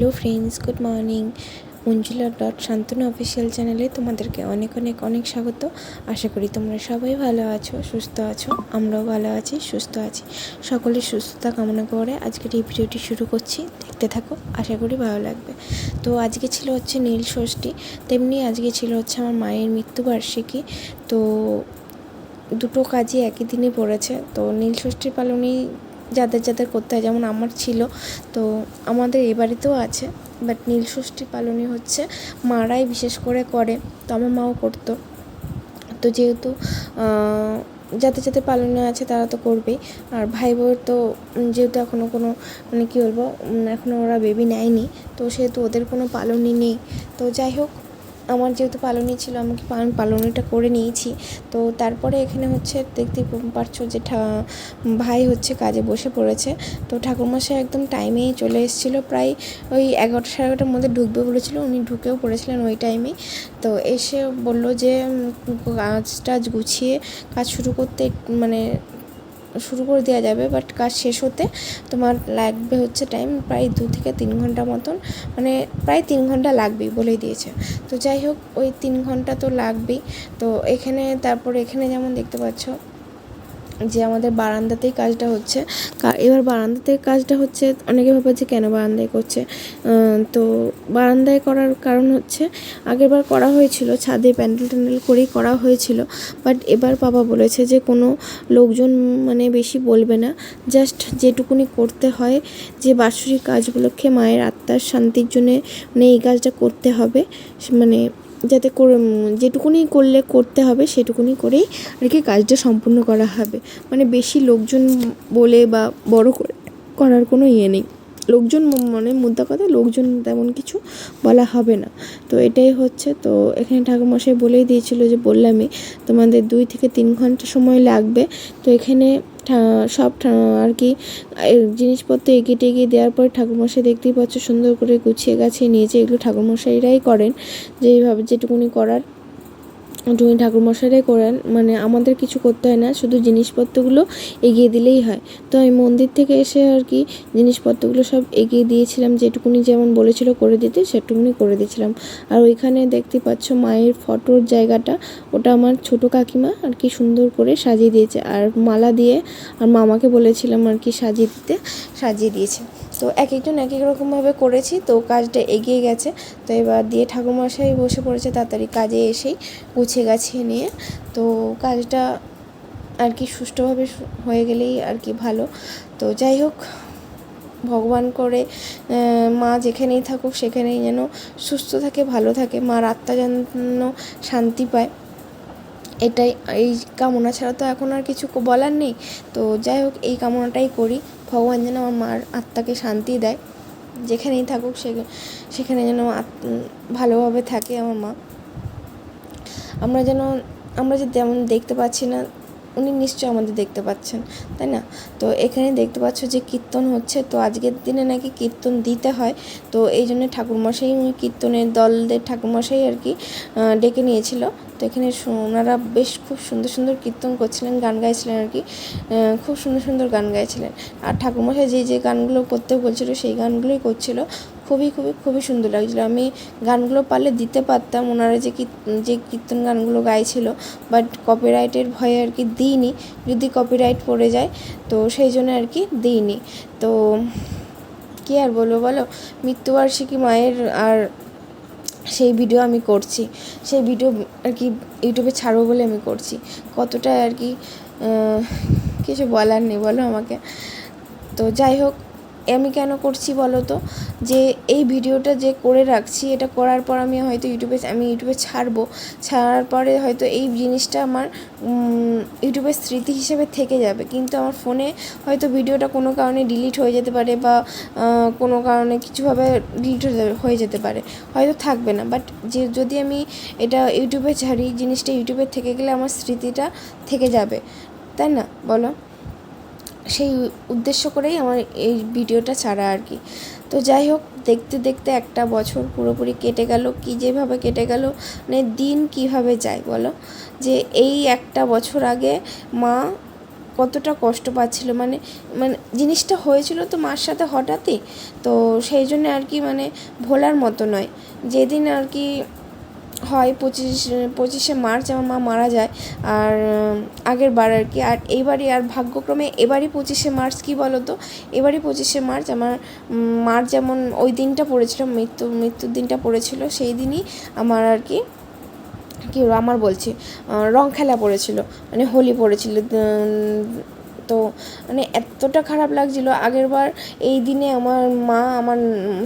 Hello friends, good morning. Manjula dot Shantanu official চ্যানেলে তোমাদেরকে অনেক অনেক অনেক স্বাগত। আশা করি তোমরা সবাই ভালো আছো, সুস্থ আছো, আমরাও ভালো আছি, সুস্থ আছি। সকলের সুস্থতা কামনা করে আজকের এই ভিডিওটি শুরু করছি। দেখতে থাকো, আশা করি ভালো লাগবে। তো আজকে ছিল হচ্ছে নীল ষষ্ঠী, তেমনি আজকে ছিল হচ্ছে আমার মায়ের মৃত্যুবার্ষিকী। তো দুটো কাজই একই দিনে পড়েছে। তো নীল ষষ্ঠীর পালনই যাদের যাদের করতে হয়, যেমন আমার ছিল। তো আমাদের এ বাড়িতেও আছে বাট নীল ষষ্ঠী পালনই হচ্ছে। মারাই বিশেষ করে করে, তো আমার মাও করতো। তো যেহেতু যাদের যাদের পালনে আছে তারা তো করবেই। আর ভাই বউয়ের তো যেহেতু এখনও কোনো মানে কী বলব এখনও ওরা বেবি নেয়নি, তো সেহেতু ওদের কোনো পালনই নেই। তো যাই হোক আমার যেহেতু পালনই ছিল আমাকে পালন, পালনটা করে নিয়েছি। তো তারপরে এখানে হচ্ছে দেখতে পারছ যে ভাই হচ্ছে কাজে বসে পড়েছে। তো ঠাকুরমশাই একদম টাইমেই চলে এসেছিল, প্রায় ওই এগারোটা, সাড়ে এগারোটার মধ্যে ঢুকবে বলেছিল, উনি ঢুকেও পড়েছিলেন ওই টাইমেই তো এসে বলল যে কাজ টাজ গুছিয়ে কাজ শুরু করতে মানে শুরু করে দেওয়া যাবে বাট কাজ শেষ হতে তোমার লাগবে হচ্ছে টাইম প্রায় দু থেকে তিন ঘণ্টা মতন মানে প্রায় তিন ঘণ্টা লাগবেই বলেই দিয়েছে। তো যাই হোক, ওই তিন ঘণ্টা তো লাগবেই। তো এখানে, তারপর এখানে যেমন দেখতে পাচ্ছ যে আমাদের বারান্দাতেই কাজটা হচ্ছে। এবার বারান্দাতে কাজটা হচ্ছে, অনেকে ভাবে যে কেন বারান্দায় করছে? তো বারান্দায় করার কারণ হচ্ছে, আগেরবার করা হয়েছিল, ছাদে প্যান্ডেল ট্যান্ডেল করেই করা হয়েছিল বাট এবার বাবা বলেছে যে কোনো লোকজন মানে বেশি বলবে না জাস্ট যেটুকুনি করতে হয়, যে বাৎসরিক কাজগুলোকে মায়ের আত্মার শান্তির জন্যে মানে এই কাজটা করতে হবে মানে যাতে করে যেটুকুনি করলে করতে হবে, সেটুকুনি করেই আর কি কাজটা সম্পূর্ণ করা হবে। মানে বেশি লোকজন বলে বা বড় করে, করার কোনো ইয়ে নেই। লোকজন মানে মুদ্রা কথা, লোকজন তেমন কিছু বলা হবে না। তো এটাই হচ্ছে, তো এখানে ঠাকুরমশাই বলেই দিয়েছিল যে বললামই, তোমাদের দুই থেকে তিন ঘণ্টা সময় লাগবে। তো এখানে সব আর কি জিনিসপত্র এগিয়ে টেগিয়ে দেওয়ার পর ঠাকুরমশাই দেখতেই পাচ্ছ সুন্দর করে গুছিয়ে গাছিয়ে নিয়েছে। এগুলো ঠাকুরমশাইরাই করেন, যেইভাবে যেটুকুনি করার। ওটুকুনি ঠাকুরমশাইরাই করেন মানে আমাদের কিছু করতে হয় না, শুধু জিনিসপত্রগুলো এগিয়ে দিলেই হয়। তো আমি মন্দির থেকে এসে আর কি জিনিসপত্রগুলো সব এগিয়ে দিয়েছিলাম, যেটুকুনি যেমন বলেছিল করে দিতে, সেটুকুনি করে দিয়েছিলাম। আর ওইখানে দেখতে পাচ্ছ মায়ের ফটোর জায়গাটা, ওটা আমার ছোট কাকিমা আর কি সুন্দর করে সাজিয়ে দিয়েছে। আর মালা দিয়ে আর মামাকে বলেছিলাম আর কি সাজিয়ে দিতে, সাজিয়ে দিয়েছে। তো এক একজন এক এক রকমভাবে করেছি, তো কাজটা এগিয়ে গেছে। তো এবার দিয়ে ঠাকুরমশাই বসে পড়েছে তাড়াতাড়ি কাজে এসেই গুছিয়ে গাছিয়ে নিয়ে। তো কাজটা আর কি সুষ্ঠুভাবে হয়ে গেলেই আর কি ভালো। তো যাই হোক, ভগবান করে মা যেখানেই থাকুক সেখানেই যেন সুস্থ থাকে, ভালো থাকে। মার আত্মা যেন শান্তি পায়। এটাই, এই কামনা ছাড়া তো এখন আর কিছু বলার নেই। তো যাই হোক, এই কামনাটাই করি। ভগবান যেন আমার মার আত্মাকে শান্তি দেয়। যেখানেই থাকুক, সে সেখানে যেন ভালোভাবে থাকে আমার মা। আমরা যেন আমরা যে তেমন দেখতে পাচ্ছি না, উনি নিশ্চয়ই আমাদের দেখতে পাচ্ছেন, তাই না? তো এখানে দেখতে পাচ্ছ যে কীর্তন হচ্ছে। তো আজকের দিনে নাকি কীর্তন দিতে হয়। তো এই জন্য ঠাকুরমশাই উনি কীর্তনের দলদের ঠাকুরমশাই আর কি ডেকে নিয়েছিল। তো এখানে ওনারা বেশ খুব সুন্দর সুন্দর কীর্তন করছিলেন, গান গাইছিলেন আর কি। খুব সুন্দর সুন্দর গান গাইছিলেন। আর ঠাকুরমশাই যে যে গানগুলো করতে বলছিল সেই গানগুলোই করছিল। খুবই খুবই খুবই সুন্দর লাগছিল। আমি গানগুলো পারলে দিতে পারতাম। ওনারা যে যে কীর্তন গানগুলো গাইছিল, বাট কপিরাইটের ভয়ে আর কি দিইনি। যদি কপিরাইট পড়ে যায়, তো সেই জন্য আর কি দিইনি। তো কী আর বলব বলো? মৃত্যুবার্ষিকী মায়ের আর সেই ভিডিও আমি করছি। সেই ভিডিও আর কি ইউটিউবে ছাড়বো বলে আমি করছি। কতটা আর কি কিছু বলার নেই বলো আমাকে। তো যাই হোক আমি কেন করছি বলো তো? যে এই ভিডিওটা যে করে রাখছি, এটা করার পর আমি হয়তো ইউটিউবে, আমি ইউটিউবে ছাড়বো। ছাড়ার পরে হয়তো এই জিনিসটা আমার ইউটিউবের স্মৃতি হিসেবে থেকে যাবে। কিন্তু আমার ফোনে হয়তো ভিডিওটা কোনো কারণে ডিলিট হয়ে যেতে পারে বা কোনো কারণে কিছুভাবে ডিলিট হয়ে যেতে পারে। হয়তো থাকবে না। বাট যে, যদি আমি এটা ইউটিউবে ছাড়ি, জিনিসটা ইউটিউবে থেকে গেলে আমার স্মৃতিটা থেকে যাবে। তাই না? বলো। সেই উদ্দেশ্য করেই আমার এই ভিডিওটা ছাড়া আর কি। তো যাই হোক, দেখতে দেখতে একটা বছর পুরোপুরি কেটে গেল। কী যেভাবে কেটে গেল মানে দিন কীভাবে যায় বলো? যে এই একটা বছর আগে মা কতটা কষ্ট পাচ্ছিল মানে মানে জিনিসটা হয়েছিল তো মার সাথে হঠাৎই। তো সেই জন্য আর কি মানে ভোলার মতো নয়। যেদিন আর কি হয় পঁচিশ, পঁচিশে মার্চ আমার মা মারা যায় আর আগের বার আর কি। আর এইবারই আর ভাগ্যক্রমে এবারই পঁচিশে মার্চ, কী বলো তো এবারই পঁচিশে মার্চ আমার মার যেমন ওই দিনটা পড়েছিল, মৃত্যু, মৃত্যুর দিনটা পড়েছিল, সেই দিনই আমার আর কি, কী আমার বলছি রং খেলা পড়েছিল মানে হোলি পড়েছিল উম, তো মানে এতটা খারাপ লাগছিল। আগের বার এই দিনে আমার মা আমার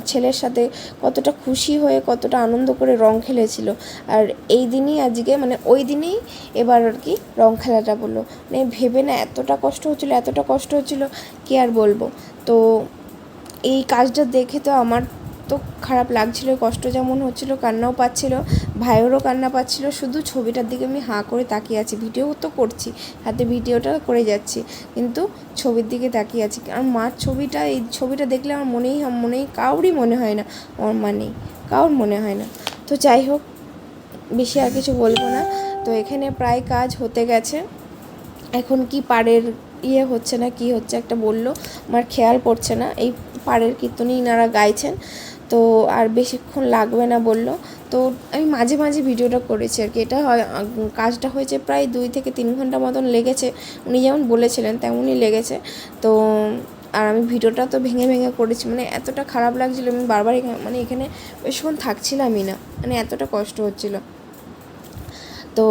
ছেলের সাথে কতটা খুশি হয়ে কতটা আনন্দ করে রং খেলেছিল। আর এই দিনই আজকে মানে ওই দিনেই এবার আর কি রং খেলাটা বলল। মানে ভেবে না এতটা কষ্ট হচ্ছিল এতটা কষ্ট হচ্ছিল কি আর বলব? তো এই কাজটা দেখে তো আমার খারাপ লাগছিল, কষ্ট যেমন হচ্ছিল, কান্নাও পাচ্ছিল, ভাইয়েরও কান্না পাচ্ছিল, শুধু ছবিটার দিকে আমি হাঁ করে তাকিয়ে আছি। ভিডিও তো করছি, হাতে ভিডিওটা করে যাচ্ছি, কিন্তু ছবির দিকে তাকিয়ে আছি। আর মার ছবিটা, এই ছবিটা দেখলে আমার মনেই মনেই কাউরই মনে হয় না, আমার মা নেই, কাউর মনে হয় না। তো যাই হোক, বেশি আর কিছু বলব না। তো এখানে প্রায় কাজ হতে গেছে। এখন কি পাড়ের ইয়ে হচ্ছে না, কি হচ্ছে একটা বলল, আমার খেয়াল পড়ছে না। এই পাড়ের কীর্তনই ইনারা গাইছেন। তো আর বেশিক্ষণ লাগবে না বলল। তো আমি মাঝে মাঝে ভিডিওটা করেছি আর কি। এটা হয় কাজটা হয়েছে প্রায় দুই থেকে তিন ঘণ্টা মতন লেগেছে। উনি যেমন বলেছিলেন তেমনই লেগেছে। তো, আর আমি ভিডিওটা তো ভেঙে ভেঙে করেছি। মানে এতটা খারাপ লাগছিল আমি বারবার এখানে মানে এখানে বেশিক্ষণ থাকছিলামই না। মানে এতটা কষ্ট হচ্ছিল। তো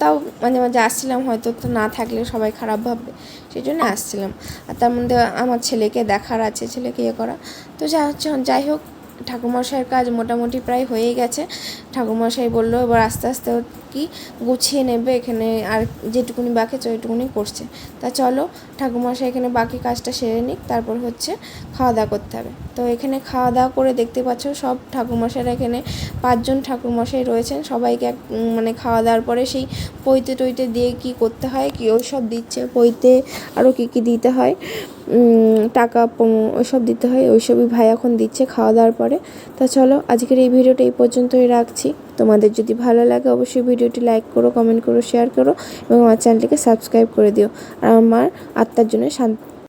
তাও মাঝে মাঝে আসছিলাম, হয়তো তো না থাকলে সবাই খারাপ ভাববে সেই জন্য আসছিলাম। আর তার মধ্যে আমার ছেলেকে দেখার আছে, ছেলেকে ইয়ে করা। তো যা হচ্ছে, যাই হোক, ঠাকুরমশাইয়ের কাজ মোটামুটি প্রায় হয়েই গেছে। ঠাকুরমশাই বলল, এবার আস্তে আস্তে কি গুছিয়ে নেবে এখানে আর যেটুকুনি বাকি আছে ওইটুকুনি করছে। তা চলো ঠাকুরমশাই এখানে বাকি কাজটা সেরে নিক, তারপর হচ্ছে খাওয়া দাওয়া করতে হবে। তো এখানে খাওয়া দাওয়া করে দেখতে পাচ্ছ সব ঠাকুরমশাইরা এখানে পাঁচজন ঠাকুরমশাই রয়েছেন। সবাইকে এক মানে খাওয়া দাওয়ার পরে সেই পৈতে টইতে দিয়ে কি করতে হয়, কি ওই সব দিচ্ছে, পৈতে আরও কী কী দিতে হয় টাকা ওইসব দিতে হয়, ওইসবই ভাই এখন দিচ্ছে খাওয়া দাওয়ার পরে। তা চলো আজকের এই ভিডিওটা এই পর্যন্তই রাখছি। তোমাদের যদি ভালো লাগে অবশ্যই ভিডিওটি লাইক করো কমেন্ট করো শেয়ার করো এবং আমার চ্যানেলটিকে সাবস্ক্রাইব করে দিও। আর আমার আত্মার জন্য শান্তি